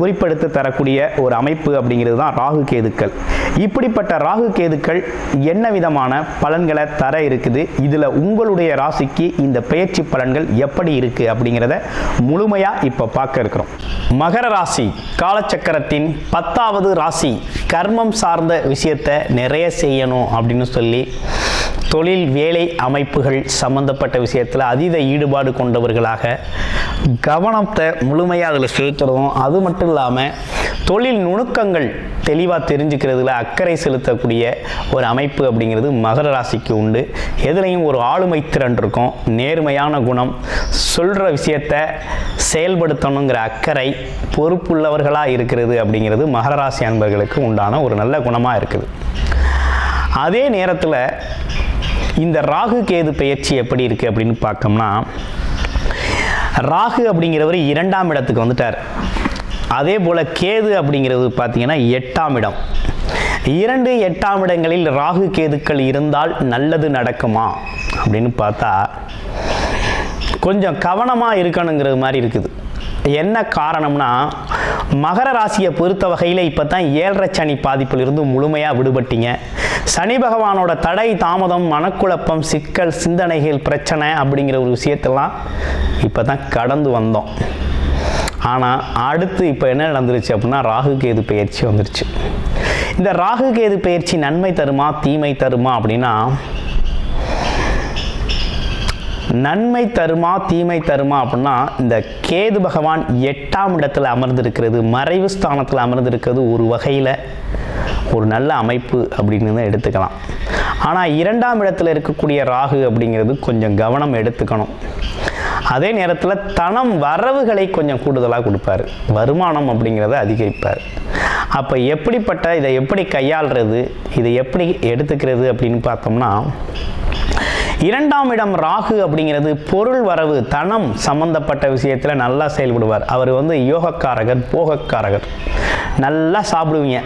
குறிப்பெடுத்து தரக்கூடிய ஒரு அமைப்பு அப்படிங்கிறது தான் ராகு கேதுக்கள். இப்படிப்பட்ட ராகு கேதுக்கள் என்ன விதமான பலன்களை தர இருக்குது? இதில் உங்களுடைய ராசிக்கு இந்த பயிற்சி பலன்கள் எப்படி இருக்குது அப்படிங்கிறத முழுமையாக இப்போ பார்க்க இருக்கிறோம். மகர ராசி காலச்சக்கரத்தின் பத்தாவது ராசி கர்மம் சார்ந்த விஷயத்தை நிறைய செய்யணும் அப்படின்னு சொல்லி தொழில் வேலை அமைப்புகள் சம்பந்தப்பட்ட விஷயத்தில் அதீத ஈடுபாடு கொண்டவர்களாக கவனத்தை முழுமையாக அதில் செலுத்துறதும் அது மட்டும் இல்லாமல் தொழில் நுணுக்கங்கள் தெளிவாக தெரிஞ்சுக்கிறதுல அக்கறை செலுத்தக்கூடிய ஒரு அமைப்பு அப்படிங்கிறது மகர ராசிக்கு உண்டு. எதுலேயும் ஒரு ஆளுமை திறன் இருக்கும். நேர்மையான குணம் சொல்கிற விஷயத்த செயல்படுத்தணுங்கிற அக்கறை பொறுப்புள்ளவர்களாக இருக்கிறது அப்படிங்கிறது மகர ராசி அன்பர்களுக்கு உண்டான ஒரு நல்ல குணமாக இருக்குது. அதே நேரத்தில் இந்த ராகு கேது பெயர்ச்சி எப்படி இருக்குது அப்படின்னு பார்த்தோம்னா ராகு அப்படிங்கிறவர் இரண்டாம் இடத்துக்கு வந்துட்டார். அதே போல் கேது அப்படிங்கிறது பார்த்தீங்கன்னா எட்டாம் இடம். இரண்டு எட்டாம் இடங்களில் ராகு கேதுக்கள் இருந்தால் நல்லது நடக்குமா அப்படின்னு பார்த்தா கொஞ்சம் கவனமாக இருக்கணுங்கிறது மாதிரி இருக்குது. என்ன காரணம்னா மகர ராசியை பொறுத்த வகையில் இப்போ தான் ஏழரை சனி பாதிப்பிலிருந்து முழுமையாக விடுபட்டீங்க. சனி பகவானோட தடை தாமதம் மனக்குழப்பம் சிக்கல் சிந்தனைகள் பிரச்சனை அப்படிங்கிற ஒரு விஷயத்தெல்லாம் இப்போ தான் கடந்து வந்தோம். ஆனால் அடுத்து இப்போ என்ன நடந்துருச்சு அப்படின்னா ராகு கேது பயிற்சி வந்துருச்சு. இந்த ராகு கேது பயிற்சி நன்மை தருமா தீமை தருமா அப்படின்னா நன்மை தருமா தீமை தருமா அப்படின்னா இந்த கேது பகவான் எட்டாம் இடத்துல அமர்ந்திருக்கிறது மறைவு ஸ்தானத்தில் அமர்ந்திருக்கிறது ஒரு வகையில் ஒரு நல்ல அமைப்பு அப்படின்னு தான் எடுத்துக்கலாம். ஆனால் இரண்டாம் இடத்துல இருக்கக்கூடிய ராகு அப்படிங்கிறது கொஞ்சம் கவனம் எடுத்துக்கணும். அதே நேரத்தில் தனம் வரவுகளை கொஞ்சம் கூடுதலாக கொடுப்பாரு. வருமானம் அப்படிங்கிறத அதிகரிப்பார். அப்போ எப்படிப்பட்ட இதை எப்படி கையாளுறது இதை எப்படி எடுத்துக்கிறது அப்படின்னு பார்த்தோம்னா இரண்டாம் இடம் ராகு அப்படிங்கிறது பொருள் வரவு தனம் சம்பந்தப்பட்ட விஷயத்தில் நல்லா செயல்படுவார். அவர் வந்து யோகக்காரகர் போகக்காரகர். நல்லா சாப்பிடுவீங்க.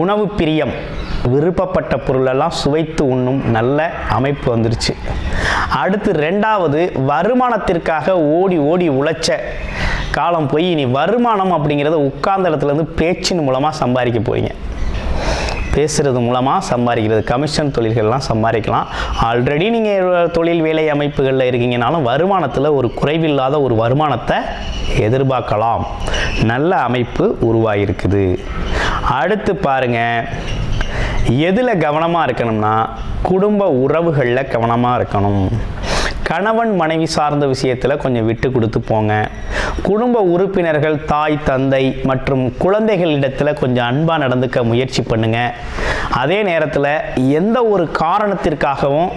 உணவு பிரியம் விருப்பப்பட்ட பொருளெல்லாம் சுவைத்து உண்ணும் நல்ல அமைப்பு வந்துருச்சு. அடுத்து ரெண்டாவது வருமானத்திற்காக ஓடி ஓடி உழைச்ச காலம் போய் இனி வருமானம் அப்படிங்கிறத உட்கார்ந்த இடத்துலேருந்து பேச்சின் மூலமாக சம்பாதிக்க போகிறீங்க பேசுறது மூலமாக சம்பாதிக்கிறது. கமிஷன் தொழில்கள்லாம் சம்பாதிக்கலாம். ஆல்ரெடி நீங்கள் தொழில் வேலை அமைப்புகளில் இருக்கீங்கனாலும் வருமானத்தில் ஒரு குறைவில்லாத ஒரு வருமானத்தை எதிர்பார்க்கலாம். நல்ல அமைப்பு உருவாகிருக்குது அடுத்து பாருங்கள் எதில் கவனமாக இருக்கணும்னா குடும்ப உறவுகளில் கவனமாக இருக்கணும். கணவன் மனைவி சார்ந்த விஷயத்தில் கொஞ்சம் விட்டு கொடுத்து போங்க. குடும்ப உறுப்பினர்கள் தாய் தந்தை மற்றும் குழந்தைகளிடத்தில் கொஞ்சம் அன்பாக நடந்துக்க முயற்சி பண்ணுங்க. அதே நேரத்தில் எந்த ஒரு காரணத்திற்காகவும்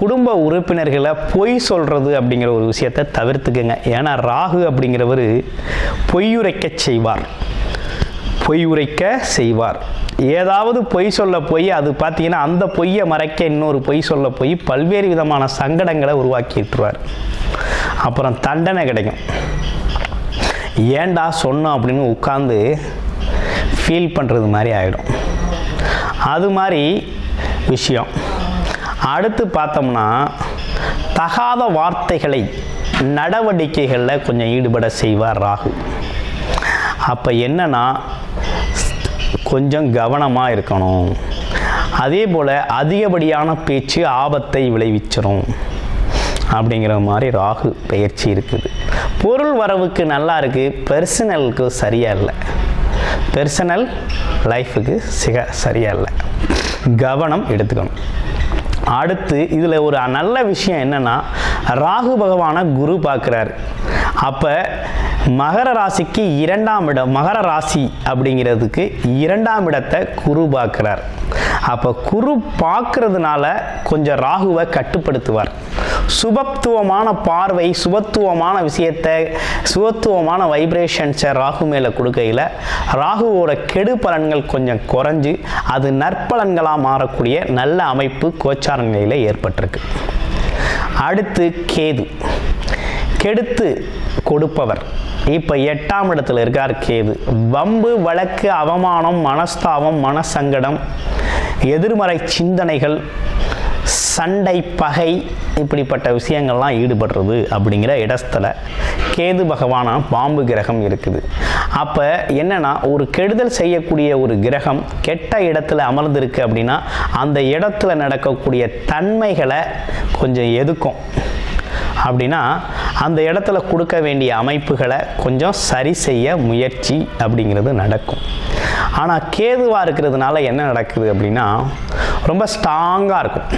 குடும்ப உறுப்பினர்களை பொய் சொல்கிறது அப்படிங்கிற ஒரு விஷயத்தை தவிர்த்துக்குங்க. ஏன்னா ராகு அப்படிங்கிறவர் பொய்யுரைக்க செய்வார். பொய் உரைக்க செய்வார். ஏதாவது பொய் சொல்ல போய் அது பார்த்தீங்கன்னா அந்த பொய்யை மறைக்க இன்னொரு பொய் சொல்ல போய் பல்வேறு விதமான சங்கடங்களை உருவாக்கிட்டுருவார் அப்புறம் தண்டனை கிடைக்கும். ஏன்டா சொன்னோம் அப்படின்னு உட்காந்து ஃபீல் பண்ணுறது மாதிரி ஆகிடும் அது மாதிரி விஷயம். அடுத்து பார்த்தோம்னா தகாத வார்த்தைகளை நடவடிக்கைகளில் கொஞ்சம் ஈடுபட செய்வார் ராகு. அப்போ என்னன்னா கொஞ்சம் கவனமாக இருக்கணும். அதே போல் அதிகப்படியான பேச்சு ஆபத்தை விளைவிச்சிடும் அப்படிங்கிற மாதிரி ராகு பயிற்சி இருக்குது. பொருள் வரவுக்கு நல்லா இருக்குது பெர்சனலுக்கு சரியாக இல்லை. பெர்சனல் லைஃபுக்கு சிக சரியாக இல்லை. கவனம் எடுத்துக்கணும். அடுத்து இதில் ஒரு நல்ல விஷயம் என்னன்னா ராகு பகவானை குரு பார்க்குறாரு. அப்போ மகர ராசிக்கு இரண்டாம் இடம் மகர ராசி அப்படிங்கிறதுக்கு இரண்டாம் இடத்தை குரு பார்க்குறார். அப்போ குரு பார்க்கறதுனால கொஞ்சம் ராகுவை கட்டுப்படுத்துவார். சுபத்துவமான பார்வை சுபத்துவமான விஷயத்தை சுபத்துவமான வைப்ரேஷன்ஸை ராகு மேலே கொடுக்கையில் ராகுவோட கெடு பலன்கள் கொஞ்சம் குறைஞ்சு அது நற்பலன்களாக மாறக்கூடிய நல்ல அமைப்பு கோச்சார நிலையில் ஏற்பட்டிருக்கு. அடுத்து கேது. கெடுத்து கொடுப்பவர். இப்போ எட்டாம் இடத்துல இருக்கார் கேது. வம்பு வழக்கு அவமானம் மனஸ்தாபம் மனசங்கடம் எதிர்மறை சிந்தனைகள் சண்டை பகை இப்படிப்பட்ட விஷயங்கள்லாம் ஈடுபடுறது அப்படிங்கிற இடத்துல கேது பகவான பாம்பு கிரகம் இருக்குது. அப்போ என்னென்னா ஒரு கெடுதல் செய்யக்கூடிய ஒரு கிரகம் கெட்ட இடத்துல அமர்ந்திருக்கு அப்படின்னா அந்த இடத்துல நடக்கக்கூடிய தன்மைகளை கொஞ்சம் எதுக்கும். அப்படின்னா அந்த இடத்துல கொடுக்க வேண்டிய அமைப்புகளை கொஞ்சம் சரி செய்ய முயற்சி அப்படிங்கிறது நடக்கும். ஆனால் கேதுவாக இருக்கிறதுனால என்ன நடக்குது அப்படின்னா ரொம்ப ஸ்ட்ராங்காக இருக்கும்.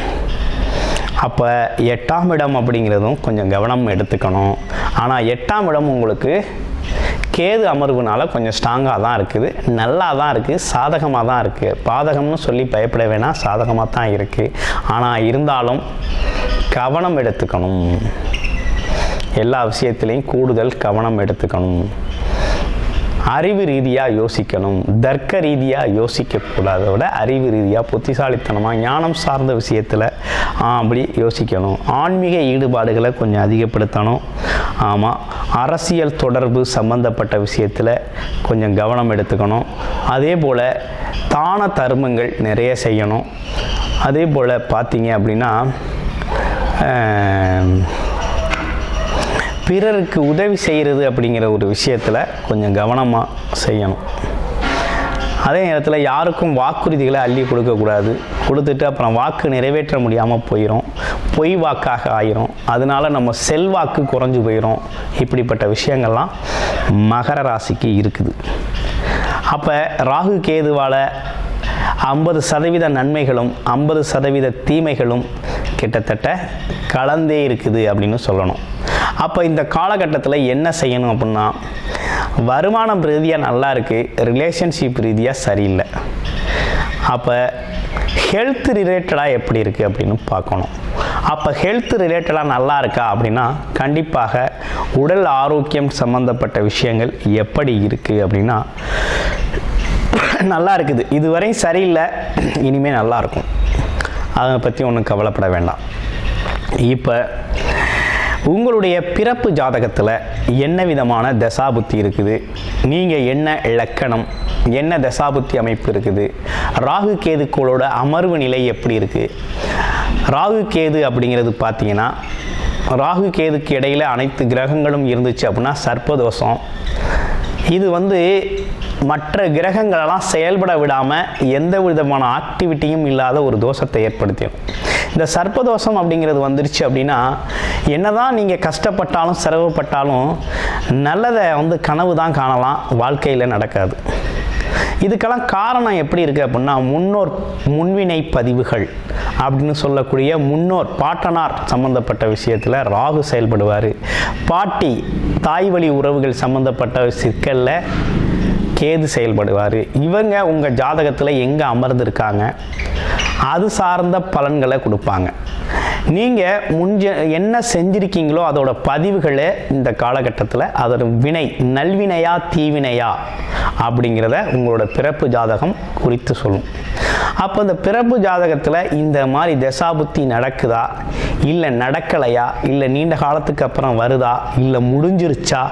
அப்போ எட்டாம் இடம் அப்படிங்கிறதும் கொஞ்சம் கவனம் எடுத்துக்கணும். ஆனால் எட்டாம் இடம் உங்களுக்கு கேது அமர்வுனால கொஞ்சம் ஸ்ட்ராங்காக தான் இருக்குது. நல்லா தான் இருக்குது சாதகமாக தான் இருக்குது பாதகம்னு சொல்லி பயப்பட வேணாம் சாதகமாக தான் இருக்குது ஆனால் இருந்தாலும் கவனம் எடுத்துக்கணும். எல்லா விஷயத்திலையும் கூடுதல் கவனம் எடுத்துக்கணும். அறிவு ரீதியாக யோசிக்கணும். தர்க்க ரீதியாக யோசிக்கக்கூடாத விட அறிவு ரீதியாக புத்திசாலித்தனமாக ஞானம் சார்ந்த விஷயத்தில் அப்படி யோசிக்கணும். ஆன்மீக ஈடுபாடுகளை கொஞ்சம் அதிகப்படுத்தணும். ஆமாம் அரசியல் தொடர்பு சம்பந்தப்பட்ட விஷயத்தில் கொஞ்சம் கவனம் எடுத்துக்கணும். அதே போல் தான தர்மங்கள் நிறைய செய்யணும். அதே போல் பார்த்தீங்க அப்படின்னா பிறருக்கு உதவி செய்கிறது அப்படிங்கிற ஒரு விஷயத்தில் கொஞ்சம் கவனமாக செய்யணும். அதே நேரத்தில் யாருக்கும் வாக்குறுதிகளை அள்ளி கொடுக்கக்கூடாது கொடுத்துட்டு அப்புறம் வாக்கு நிறைவேற்ற முடியாமல் போயிடும் பொய் வாக்காக ஆயிரும். அதனால நம்ம செல்வாக்கு குறைஞ்சு போயிடும் இப்படிப்பட்ட விஷயங்கள்லாம் மகர ராசிக்கு இருக்குது. அப்போ ராகு கேதுவால் ஐம்பது சதவீத நன்மைகளும் ஐம்பது சதவீத தீமைகளும் கிட்டத்தட்ட கலந்தே இருக்குது அப்படின்னு சொல்லணும். அப்போ இந்த காலகட்டத்தில் என்ன செய்யணும் அப்படின்னா வருமானம் ரீதியாக நல்லா இருக்குது ரிலேஷன்ஷிப் ரீதியாக சரியில்லை. அப்போ ஹெல்த் ரிலேட்டடாக எப்படி இருக்குது அப்படின்னு பார்க்கணும். அப்போ ஹெல்த் ரிலேட்டடாக நல்லா இருக்கா அப்படின்னா கண்டிப்பாக உடல் ஆரோக்கியம் சம்மந்தப்பட்ட விஷயங்கள் எப்படி இருக்குது அப்படின்னா நல்லா இருக்குது. இதுவரையும் சரியில்லை. இனிமேல் நல்லா இருக்கும். அதை பற்றி ஒன்றும் கவலைப்பட வேண்டாம். இப்போ உங்களுடைய பிறப்பு ஜாதகத்தில் என்ன விதமான தசாபுத்தி இருக்குது? நீங்கள் என்ன இலக்கணம் என்ன தசாபுத்தி அமைப்பு இருக்குது? ராகு கேதுக்களோட அமர்வு நிலை எப்படி இருக்குது ராகு கேது அப்படிங்கிறது பார்த்தீங்கன்னா ராகு கேதுக்கு இடையில் அனைத்து கிரகங்களும் இருந்துச்சு அப்படின்னா சர்ப்பதோஷம் இது வந்து மற்ற கிரகங்களெல்லாம் செயல்பட விடாமல் எந்த விதமான ஆக்டிவிட்டியும் இல்லாத ஒரு தோஷத்தை ஏற்படுத்திடும். இந்த சர்ப்பதோஷம் அப்படிங்கிறது வந்துருச்சு அப்படின்னா என்னதான் நீங்கள் கஷ்டப்பட்டாலும் சிரமப்பட்டாலும் நல்லதை வந்து கனவு தான் காணலாம் வாழ்க்கையில் நடக்காது. இதுக்கெல்லாம் காரணம் எப்படி இருக்குது அப்படின்னா முன்னோர் முன்வினை பதிவுகள் அப்படின்னு சொல்லக்கூடிய முன்னோர் பாட்டனார் சம்மந்தப்பட்ட விஷயத்தில் ராகு செயல்படுவார். பாட்டி தாய் வழி உறவுகள் சம்மந்தப்பட்ட சிக்கலில் கேது செயல்படுவார். இவங்க உங்கள் ஜாதகத்தில் எங்கே அமர்ந்திருக்காங்க? அது சார்ந்த பலன்களை கொடுப்பாங்க. நீங்கள் முன்ஜ என்ன செஞ்சுருக்கீங்களோ அதோட பதிவுகளே இந்த காலகட்டத்தில் அதோட வினை நல்வினையா தீவினையா அப்படிங்கிறத உங்களோட பிறப்பு ஜாதகம் குறித்து சொல்லும். அப்போ இந்த பிறப்பு ஜாதகத்தில் இந்த மாதிரி தசாபுத்தி நடக்குதா? இல்லை நடக்கலையா? இல்லை நீண்ட காலத்துக்கு அப்புறம் வருதா? இல்லை முடிஞ்சிருச்சா?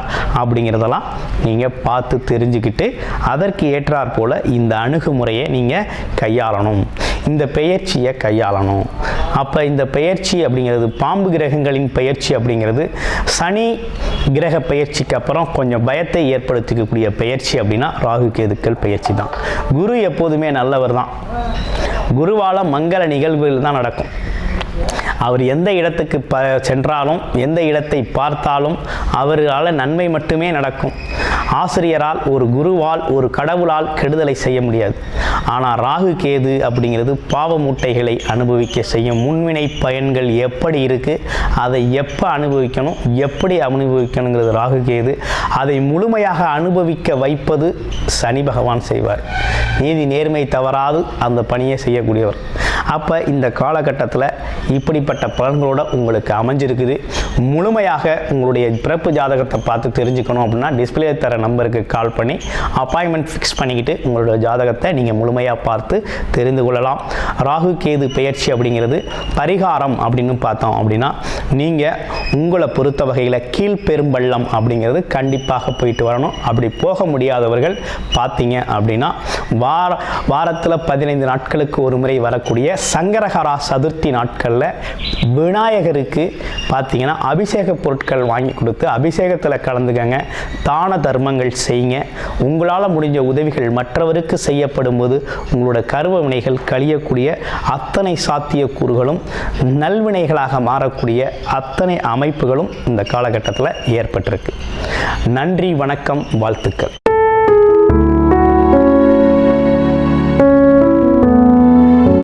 அப்படிங்கிறதெல்லாம் நீங்கள் பார்த்து தெரிஞ்சுக்கிட்டு அதற்கு ஏற்றாற் போல் இந்த அணுகுமுறையை நீங்கள் கையாளணும். இந்த பெயர்ச்சியை கையாளணும். அப்போ இந்த பெயர்ச்சி அப்படிங்கிறது பாம்பு கிரகங்களின் பெயர்ச்சி அப்படிங்கிறது சனி கிரக பயிற்சிக்கு அப்புறம் கொஞ்சம் பயத்தை ஏற்படுத்திக்கக்கூடிய பயிற்சி அப்படின்னா ராகு கேதுக்கள் பயிற்சி தான். குரு எப்போதுமே நல்லவர் தான். குருவால மங்கள நிகழ்வுகள் தான் நடக்கும். அவர் எந்த இடத்துக்கு ப சென்றாலும் எந்த இடத்தை பார்த்தாலும் அவரால் நன்மை மட்டுமே நடக்கும். ஆசிரியரால் ஒரு குருவால் ஒரு கடவுளால் கெடுதலை செய்ய முடியாது. ஆனால் ராகு கேது அப்படிங்கிறது பாவ மூட்டைகளை அனுபவிக்க செய்யும் முன்வினை பயன்கள் எப்படி இருக்குது அதை எப்போ அனுபவிக்கணும் எப்படி அனுபவிக்கணுங்கிறது ராகு கேது. அதை முழுமையாக அனுபவிக்க வைப்பது சனி பகவான் செய்வார். நீதி நேர்மை தவறாது அந்த பணியை செய்யக்கூடியவர். அப்போ இந்த காலகட்டத்தில் இப்படிப்பட்ட பலன்களோட உங்களுக்கு அமைஞ்சிருக்குது. முழுமையாக உங்களுடைய பிறப்பு ஜாதகத்தை பார்த்து தெரிஞ்சுக்கணும் அப்படின்னா டிஸ்பிளே தர நம்பருக்கு கால் பண்ணி அப்பாயின்மெண்ட் ஃபிக்ஸ் பண்ணிக்கிட்டு உங்களோட ஜாதகத்தை நீங்கள் முழுமையாக பார்த்து தெரிந்து கொள்ளலாம். ராகு கேது பெயர்ச்சி அப்படிங்கிறது பரிகாரம் அப்படின்னு பார்த்தோம் அப்படின்னா நீங்கள் உங்களை பொறுத்த வகையில் கீழ்பெரும்பள்ளம் அப்படிங்கிறது கண்டிப்பாக போயிட்டு வரணும். அப்படி போக முடியாதவர்கள் பார்த்தீங்க அப்படின்னா வார வாரத்தில் பதினைந்து நாட்களுக்கு ஒரு முறை வரக்கூடிய சங்கரஹரா சதுர்த்தி நாட்களில் விநாயகருக்கு பார்த்தீங்கன்னா அபிஷேக பொருட்கள் வாங்கி கொடுத்து அபிஷேகத்தில் கலந்துக்கங்க. தான தர்மங்கள் செய்யுங்க. உங்களால் முடிஞ்ச உதவிகள் மற்றவருக்கு செய்யப்படும் போது உங்களோட கருவ வினைகள் கழியக்கூடிய அத்தனை சாத்தியக்கூறுகளும் நல்வினைகளாக மாறக்கூடிய அத்தனை அமைப்புகளும் இந்த காலகட்டத்தில் ஏற்பட்டிருக்கு. நன்றி வணக்கம் வாழ்த்துக்கள்.